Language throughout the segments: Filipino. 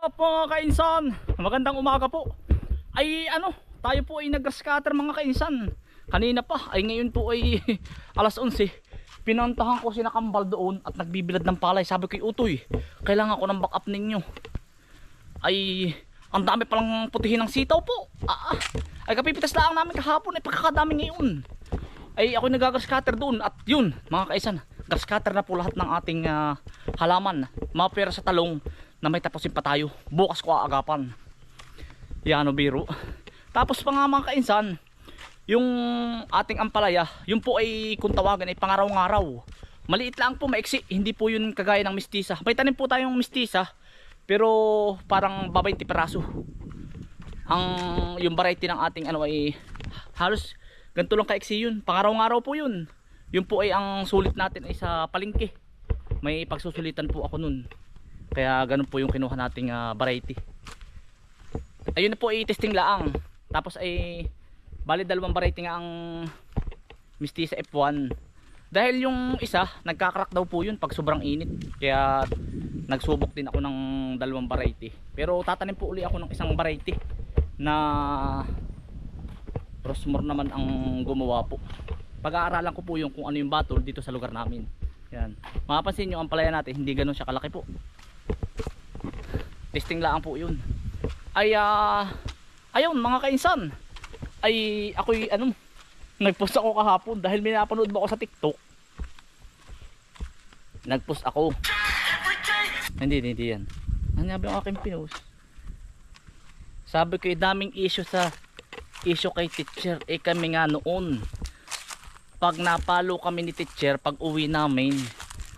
mga kainsan? Magandang umaga po. Ay ano, tayo po ay nag-scatter mga kainsan. Kanina pa, ay ngayon po ay alas 11. Pinantahan ko si Nakambal doon at nagbibilad ng palay. Sabi ko, Utoy, kailangan ko ng backup ninyo. Ay, ang dami palang putihin ng sitaw po. Ah, ah. ay kapipitas lang namin kahapon ay pagkakadami ngayon. Ay ako nagagascatter doon at yun mga kaisan, gascatter na po lahat ng ating ah, halaman. Mapera sa talong na may tapusin pa tayo. Bukas ko aagapan. Yan o biro. Tapos pa nga mga kainsan, yung ating ampalaya, yun po ay kung tawagan ay pangaraw-ngaraw. Maliit lang po, maiksi. Hindi po yun kagaya ng mistisa. May tanim po tayong mistisa, pero parang babay peraso. Ang yung variety ng ating ano ay halos ganito lang kaiksi yun. Pangaraw-ngaraw po yun. Yun po ay ang sulit natin ay sa palengke. May pagsusulitan po ako nun. Kaya ganun po yung kinuha nating ah, variety. Ayun na po ay testing laang. Tapos ay bali dalawang variety nga ang Mistisa F1. Dahil yung isa, nagkakrak daw po yun pag sobrang init. Kaya nagsubok din ako ng dalawang variety. Pero tatanim po uli ako ng isang variety na Rosmore naman ang gumawa po. Pag-aaralan ko po yung kung ano yung battle dito sa lugar namin. Yan. Mapapansin nyo ang palaya natin, hindi ganun siya kalaki po. Testing lang po yun. Ay, ah, ayun mga kainsan. Ay, ako'y ano, nagpost ako kahapon dahil may napanood ako sa TikTok. Nagpost ako. Hindi, hindi yan. Ba yung aking pinost? Sabi ko, eh, daming issue sa issue kay teacher. Eh kami nga noon. Pag napalo kami ni teacher, pag uwi namin,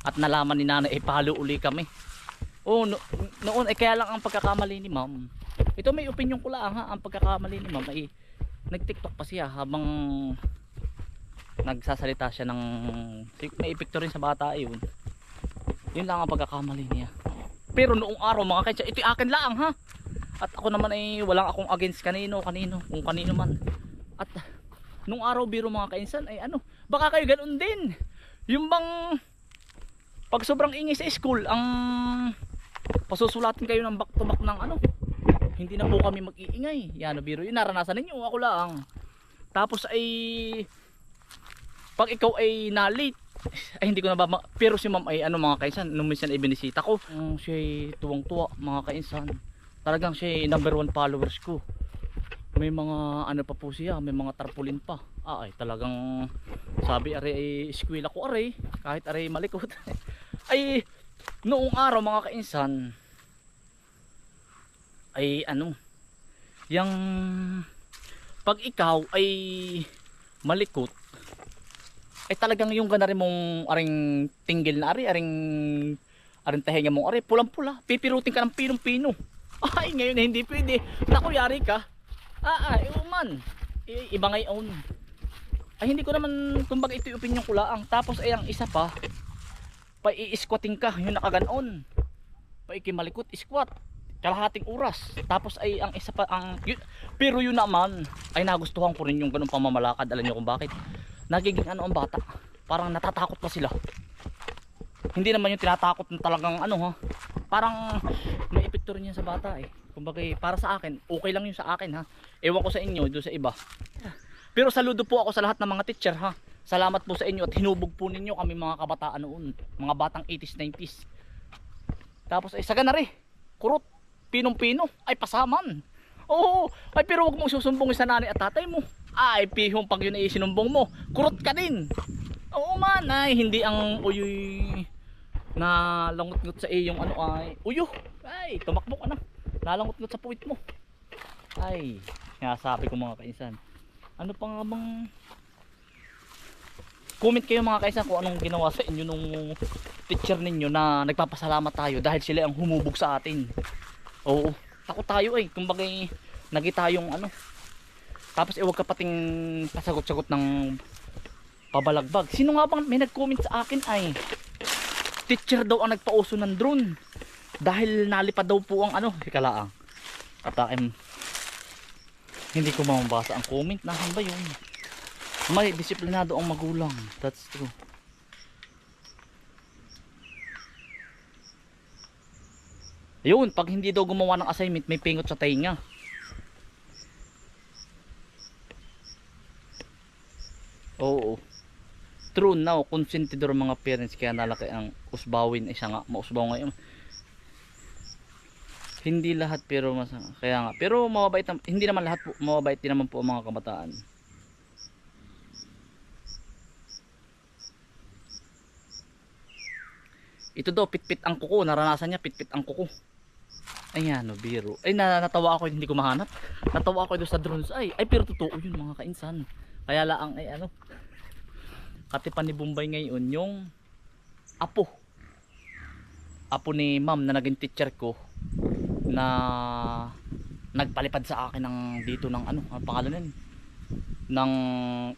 at nalaman ni nanay, eh palo uli kami. Oh, no, noon, eh kaya lang ang pagkakamali ni ma'am. Ito may opinion ko lang ha, ang pagkakamali ni ma'am ay nag-tiktok pa siya habang nagsasalita siya ng may rin sa bata yun yun lang ang pagkakamali niya. Pero noong araw mga kainsa ito akin lang ha. At ako naman ay walang akong against kanino kanino kung kanino man. At nung araw biro mga kainsan ay ano baka kayo ganun din. Yung bang pag sobrang ingay sa school ang pasusulatin kayo ng back to back ng ano? Hindi na po kami mag-iingay. Yan biro yun. Naranasan ninyo. Ako lang. Tapos ay pag ikaw ay na-late ay hindi ko na ba pero si ma'am ay ano mga kainsan nung minsan ay binisita ko um, siya ay tuwang tuwa mga kainsan. Talagang siya ay number one followers ko. May mga ano pa po siya may mga tarpaulin pa. Ah ay talagang sabi are ay squila ko are kahit are malikot. Ay noong araw mga kainsan ay ano yang pag ikaw ay malikot ay talagang yung ganari mong aring tinggil na ari aring aring tahenga mong ari pulang pula pipirutin ka ng pinong pino ay ngayon hindi pwede. Naku yari ka. Ah ay uman iba ngayon ay hindi ko naman kumbaga ito yung opinion ko lang tapos ay ang isa pa pa i-squatting ka yung nakaganon. Pa ikimalikot squat kalahating oras. Tapos ay ang isa pa ang yun, pero yun naman ay nagustuhan ko rin yung ganung pamamalakad. Alam niyo kung bakit? Nagiging ano ang bata? Parang natatakot pa sila. Hindi naman yung tinatakot na talagang ano ha? Parang may epekto rin yan sa bata eh. Kumbaga eh, para sa akin okay lang yun sa akin ha? Ewan ko sa inyo doon sa iba. Pero saludo po ako sa lahat ng mga teacher ha salamat po sa inyo at hinubog po ninyo kami mga kabataan noon mga batang 80s 90s tapos ay saga na rin. Kurot pinong pino ay pasaman. Oo ay pero wag mong susumbong sa nanay at tatay mo. Ay pihong pag yun ay sinumbong mo. Kurot ka din. Oo man ay hindi ang uyoy na langot-ngot sa iyong ano ay uyo. Ay tumakbo ka na. Nalangot-ngot sa puwit mo. Ay sinasabi ko mga kainsan ano pa nga bang comment kayo mga kainsan kung anong ginawa sa inyo nung teacher ninyo na nagpapasalamat tayo dahil sila ang humubog sa atin. Oo. Takot tayo eh. Kumbaga eh, nagi tayong ano. Tapos iwag ka pating pasagot-sagot ng pabalagbag. Sino nga bang may nag-comment sa akin ay? Teacher daw ang nagpauso ng drone. Dahil nalipad daw po ang ano. Kalaang at akin hindi ko mamabasa ang comment. Nahan ba yun may disiplinado ang magulang that's true Yun, pag hindi daw gumawa ng assignment, may pingot sa tainga. Oo. True now, konsentidor mga parents kaya nalaki ang usbawin isa nga, mausbaw ngayon. Hindi lahat pero mas kaya nga. Pero mababait hindi naman lahat po, mababait din naman po ang mga kabataan. Ito daw pitpit ang kuko, naranasan niya pitpit ang kuko. Ayan, no, biro. Ay, na, natawa ako, hindi ko mahanap. Natawa ako doon sa drones. Ay, ay, pero totoo yun mga kainsan. Kaya laang, ay ano, katipan ni Bombay ngayon, yung apo. Apo ni ma'am na naging teacher ko na nagpalipad sa akin ng dito ng ano, ang pangalan nun? Ng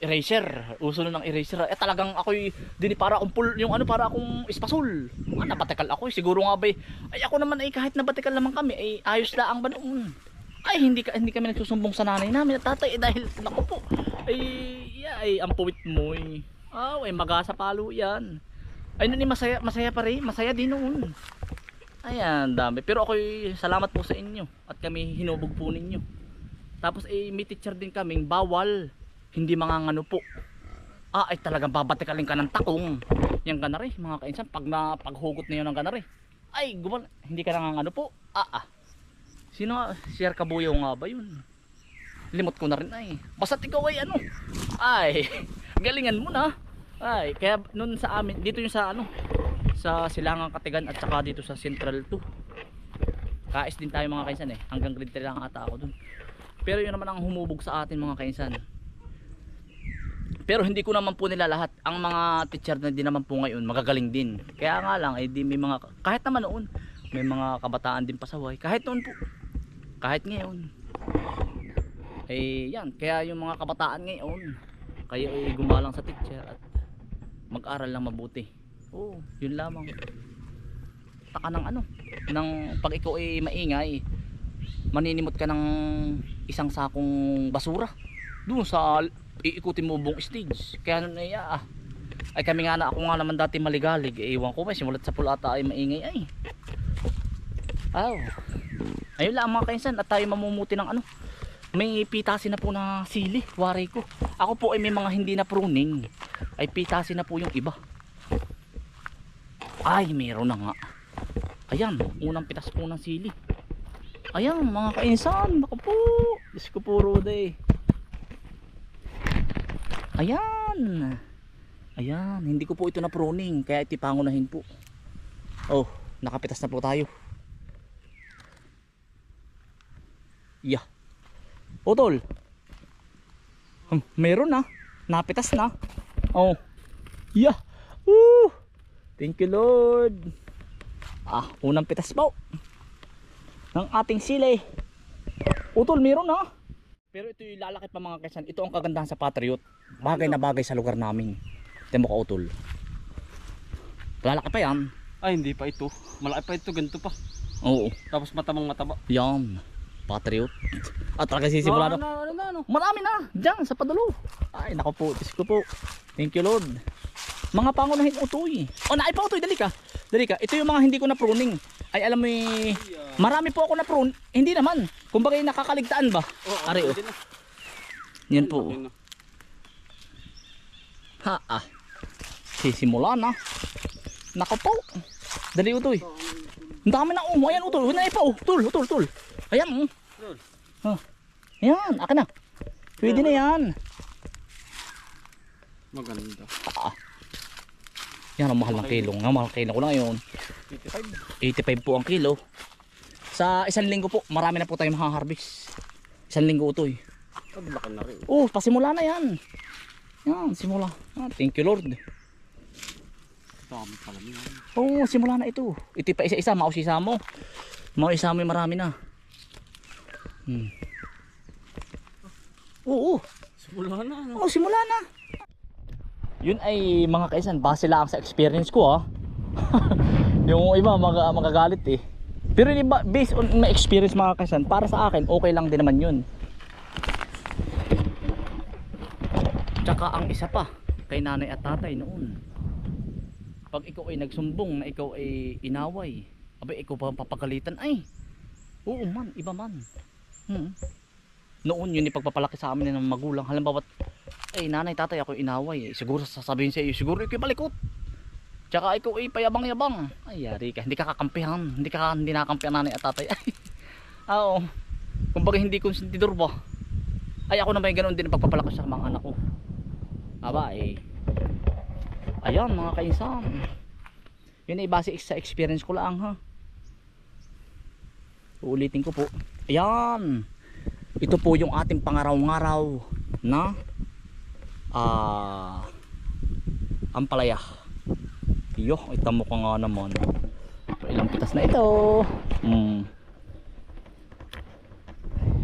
eraser. Uso na ng eraser. Eh talagang ako'y dini para akong pul, yung ano para akong espasol. Ah, nabatikal ako. eh. Siguro nga ba eh, ay ako naman ay kahit nabatikal naman kami ay ayos laang ba noon. Ay hindi ka hindi kami nagsusumbong sa nanay namin at tatay eh, dahil naku po. Ay yeah, ay ang puwit mo eh. Ah, ay magasa palo yan. Ay eh, masaya masaya pa rin, masaya din noon. Ayan, dami. Pero ako'y salamat po sa inyo at kami hinubog po ninyo. Tapos eh, may teacher din kaming bawal. Hindi mangangano po. Ah, ay talagang babatikalin ka ng takong. Yung ganari, mga kainsan, pag na paghugot na ng ganari. Ay, gumal, hindi ka nangangano po. Ah, ah. Sino Sir Kabuyo nga ba yun? Limot ko na rin ay. Basta ikaw ay ano. Ay, galingan mo na. Ay, kaya nun sa amin, dito yung sa ano, sa Silangang Katigan at saka dito sa Central 2. Kais din tayo mga kainsan eh. Hanggang grade 3 lang ata ako dun. Pero yun naman ang humubog sa atin mga kainsan. Pero hindi ko naman po nila lahat. Ang mga teacher na din naman po ngayon magagaling din. Kaya nga lang, eh, di may mga, kahit naman noon, may mga kabataan din pasaway. Kahit noon po. Kahit ngayon. Eh yan, kaya yung mga kabataan ngayon, kayo ay gumalang sa teacher at mag-aral lang mabuti. Oo, yun lamang. Taka ng ano, ng pag ikaw ay maingay, maninimot ka ng isang sakong basura doon sa iikutin mo buong stage. Kaya nun ay ah, ay kami nga na ako nga naman dati maligalig. Eh, iwan ko ba simulat sa pulata ay maingay ay. Aw. Ayun lang mga kainsan at tayo mamumuti ng ano. May pitasin na po na sili wari ko. Ako po ay may mga hindi na pruning. Ay pitasin na po yung iba. Ay meron na nga. Ayan unang pitas po ng sili. Ayan mga kainsan, baka po. Diyos ko po Rode. Ayan. Ayan, hindi ko po ito na pruning, kaya iti pangunahin po. Oh, nakapitas na po tayo. Yeah. Utol. Hmm, meron na. Napitas na. Oh. Yeah. Woo! Thank you Lord. Ah, unang pitas po ng ating sili. Utol, meron na. Pero ito yung lalaki pa mga kaisan. Ito ang kagandahan sa Patriot. Bagay na bagay sa lugar namin. Temo ka utol. Lalaki pa yan. Ay, hindi pa ito. Malaki pa ito, ganito pa. Oo. Tapos matamang mataba. Yan. Patriot. At talaga sisimula na. ano, ano, ano. Marami na. Diyan sa padulo. Ay, nako po. Diyos ko po. Thank you Lord. Mga pangunahin utoy. O, naay pa utoy. Dali ka. Dali ka. Ito yung mga hindi ko na pruning. Ay, alam mo eh, marami po ako na prune. Hindi naman. Kumbaga yung nakakaligtaan ba? Oh, Ari, oh. na. Yan po. Na. Ha ah. Sisimula na. Nako po. Dali utoy. Ang dami na oh. Ayan utoy. Huwag na ipa oh. Tul, tul, tul. Ayan oh. Tul. Ha. Ayan, akin na. Pwede na yan. Maganda. Yan ang mahal ng kilo. Nga mahal kilo ko lang yun. 85. 85 po ang kilo. Sa isang linggo po, marami na po tayo makaharvest. Isang linggo utoy. Ang laki na rin. Oh, pasimula na yan. Yan, simula. Ah, thank you Lord. Dami pala niya. Oo, simula na ito. Ito pa isa-isa, mausisa mo. Mausisa mo yung marami na. Hmm. Oo, Simula na, ano? oo, simula na. Yun ay mga kaisan, base lang sa experience ko ah. yung iba mag magagalit eh. Pero yung iba, based on my experience mga kaisan, para sa akin, okay lang din naman yun. Tsaka ang isa pa, kay nanay at tatay noon. Pag ikaw ay nagsumbong na ikaw ay inaway, Abay, ikaw pa papagalitan. Ay, oo man, iba man. Hmm. Noon yun ipagpapalaki sa amin ng magulang. Halimbawa, ay nanay, tatay, ako inaway. Eh. Siguro sasabihin sa iyo, siguro ikaw palikot. Tsaka ikaw ay payabang-yabang. Ay, yari ka. Hindi ka kakampihan. Hindi ka hindi nakakampihan nanay at tatay. Ay, oo. Kumbaga hindi konsentidor ba? Ay, ako naman ganun din pagpapalakas sa mga anak ko. Aba, eh. Ayan, mga kainsan. Yun ay base sa experience ko lang, ha. Uulitin ko po. Ayan. Ito po yung ating pangaraw-ngaraw na ah ampalaya. Iyo, itamo ko nga naman. Ilang pitas na ito. Hmm.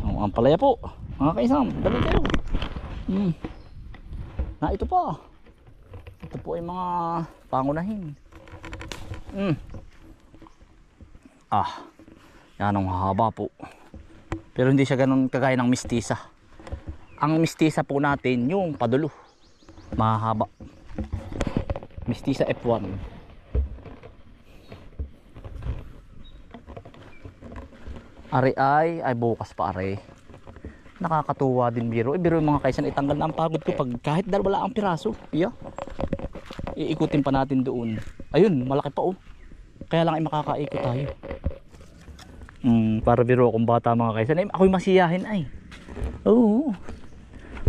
Ang ampalaya po. Mga kaisam, dali kayo. Hmm. Na ito pa. Ito po ay mga pangunahin. Hmm. Ah. Yan ang haba po. Pero hindi siya ganun kagaya ng mistisa. Ang mistisa po natin yung padulo. Mahaba. Mistisa F1. Ari ay, ay bukas pa ari. Nakakatuwa din biro. Eh, biro mga kaisan itanggal na ang pagod ko pag kahit dalawa ang piraso. Iya. Iikutin pa natin doon. Ayun, malaki pa oh. Kaya lang ay makakaikot tayo. Mm, para biro akong bata mga kaisan. Eh, ako'y masiyahin ay. Oo.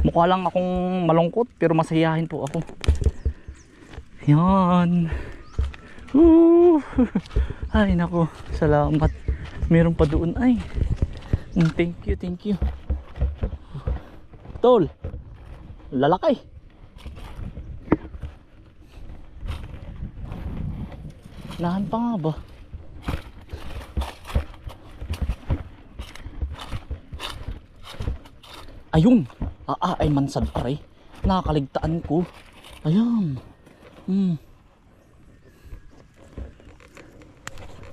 Mukha lang akong malungkot pero masiyahin po ako. Yan. Woo! Ay nako, salamat. Meron pa doon ay. Mm, Thank you, thank you. Tol. Lalaki. Nahan pa nga ba? Ayun. Ah, ah ay mansad pare. Nakakaligtaan ko. Ayan.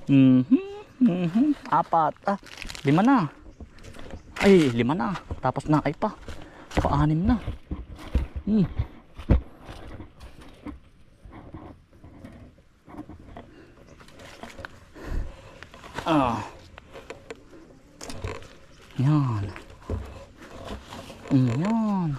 Hmm. Mhm. Mhm. Apat. Ah, lima na. Ay, lima na. Tapos na ay pa. Paanim na. Hmm. Ah. Yan. Mm, yan.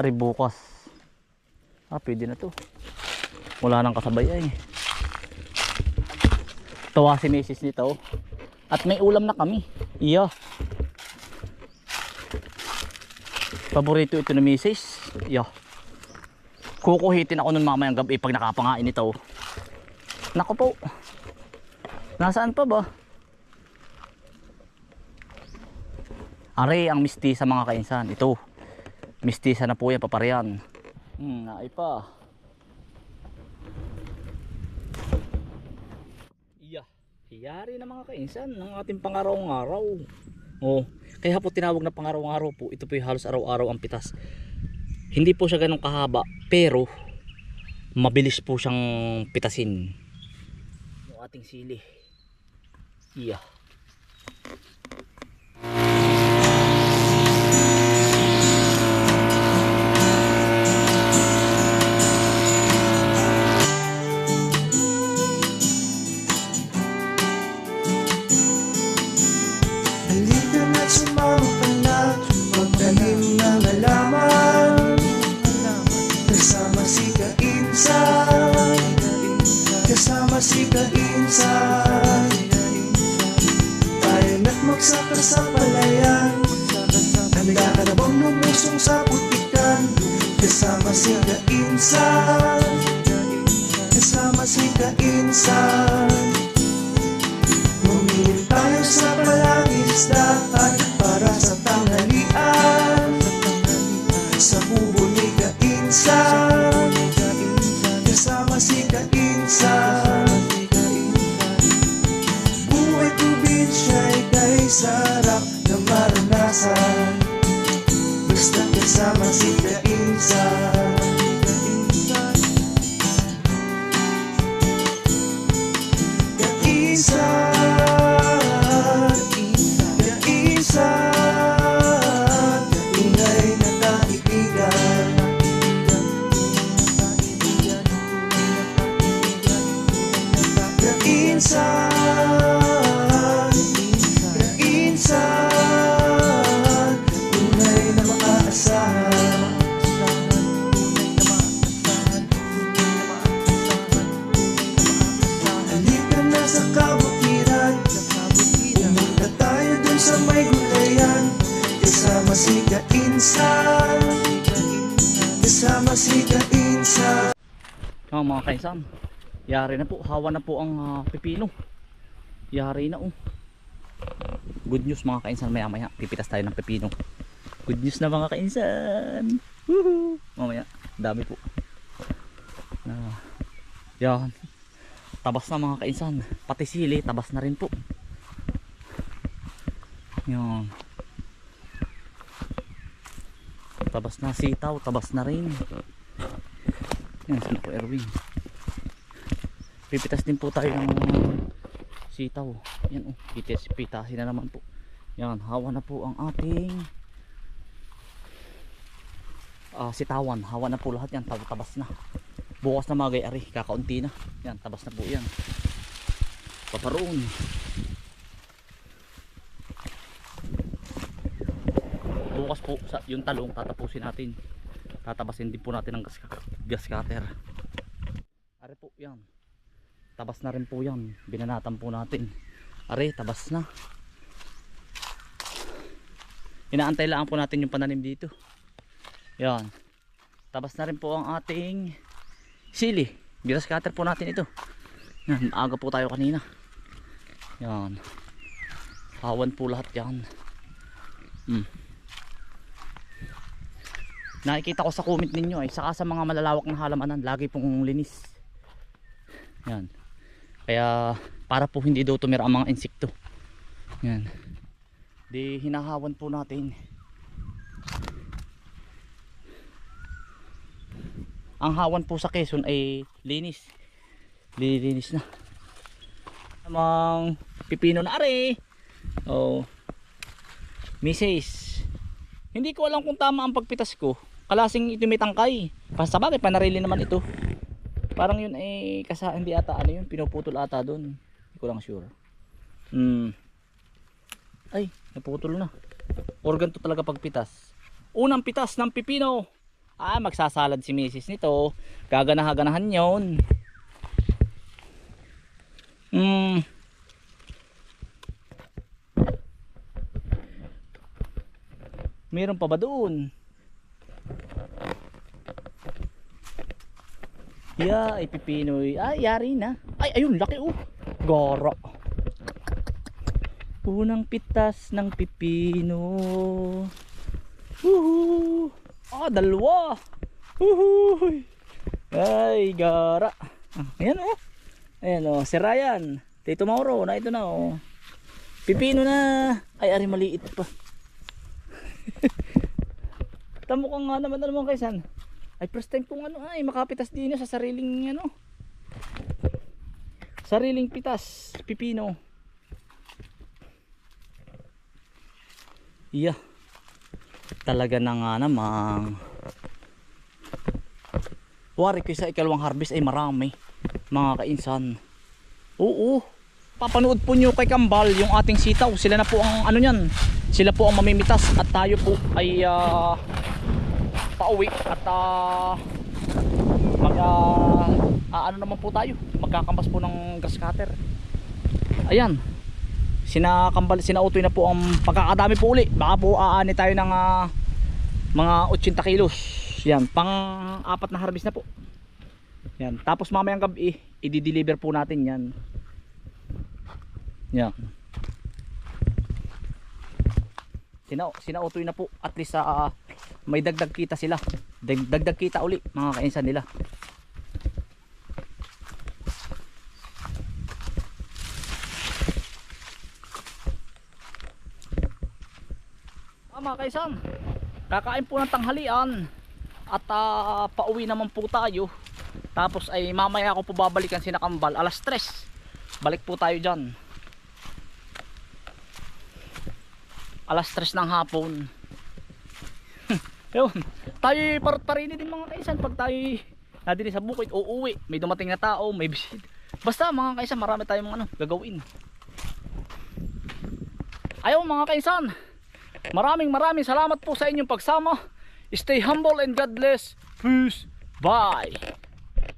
Ari bukas. Ah, pwede na to. Wala nang kasabay ay. Tawa si Mrs. nito. At may ulam na kami. Iya. Paborito ito ni Mrs. Iya. Kukuhitin ako nun mamayang gabi pag nakapangain ito. Nako po. Nasaan pa ba? Are, ang misti sa mga kainsan. Ito. Mistisa na po yan, paparian. Hmm, naay pa. Iya. Yari na mga kainsan ng ating pangaraw-araw. Oh, kaya po tinawag na pangaraw-araw po. Ito po yung halos araw-araw ang pitas. Hindi po siya ganun kahaba, pero mabilis po siyang pitasin. Yung ating sili. Iya. Si Kainsan. Kasama si Kainsan. Bumili tayo sa palangisdaan Para sa tanghalian. Sa kubo ni Kainsan. Kasama si Kainsan kaisan. Yari na po, hawa na po ang ah, pipino. Yari na oh. Good news mga kainsan, maya maya pipitas tayo ng pipino. Good news na mga kainsan. Woohoo! Mamaya, dami po. Ah, yan. Tabas na mga kainsan. Pati sili, tabas na rin po. Yan. Tabas na sitaw, tabas na rin. Yan, saan po Erwin? Pipitas din po tayo ng sitaw. Yan oh, pitas, pitasin na naman po. Yan, hawa na po ang ating ah, sitawan. Hawa na po lahat yan, tab- tabas na. Bukas na mga gayari, kakaunti na. Yan, tabas na po yan. Paparoon. Bukas po, sa, yung talong tatapusin natin tatabasin din po natin ng gas, gas cutter are po yan tabas na rin po yan. Binanatan po natin. Are tabas na. Inaantay lang po natin yung pananim dito. Yan. Tabas na rin po ang ating sili. Gas cutter po natin ito. Yan aga po tayo kanina. Yan. Hawan po lahat yan. Hmm. Nakikita ko sa comment ninyo ay saka sa mga malalawak na halamanan lagi pong linis. Yan kaya para po hindi daw tumira ang mga insekto. Yan. Di hinahawan po natin. Ang hawan po sa Quezon ay linis. Lilinis na. Namang pipino na are oh. Misis. Hindi ko alam kung tama ang pagpitas ko. Kalasing ito may tangkay. Basta bagay panarili naman ito parang yun eh kasa hindi ata ano yun pinuputol ata doon hindi ko lang sure. Hmm. Ay naputol na. Organ to talaga pagpitas unang pitas ng pipino. Ah magsasalad si misis nito. Gaganaha-ganahan yon hmm. Meron pa ba doon Yeah, ay pipinoy. Ay, yari na. Ay, ayun, laki oh. Goro. Unang pitas ng pipino. Woohoo! Ah, dalawa. Woohoo! Ay, gara. Ah, ayan oh. Ayan oh, si Ryan. Tito Mauro, na ito na oh. Pipino na. Ay, ari maliit pa. Tamo ka nga naman naman kaysan. Ay first time kong ano ay makapitas din sa sariling ano. Sariling pitas, pipino. Iya. Talaga na nga namang Wari ko sa ikalawang harvest ay marami mga kainsan. Oo. Papanood po nyo kay Kambal yung ating sitaw. Sila na po ang ano niyan. Sila po ang mamimitas at tayo po ay ah, pauwi at uh, mag ah, ah, ano naman po tayo? Magkakambas po ng grass cutter. Ayan. Sinakambal sinautoy na po ang pagkakadami po uli. Baka po aani tayo ng ah, mga 80 kilos. Yan pang apat na harvest na po. Yan tapos mamayang gabi i-deliver po natin yan. Yan Sina sinautoy na po at least sa may dagdag kita sila. Dag- dagdag kita uli mga kainsan nila. Ah, mga kaisan, kakain po ng tanghalian at ah, pauwi naman po tayo. Tapos ay mamaya ako po babalikan si Nakambal alas 3 balik po tayo dyan alas 3 ng hapon. Yun tayo parot parini din mga kaisan. Pag tayo nadiri sa bukid uuwi. May dumating na tao may bisit basta mga kaisan marami tayong ano gagawin. Ayaw mga kaisan. Maraming maraming salamat po sa inyong pagsama. Stay humble and God bless. Peace. Bye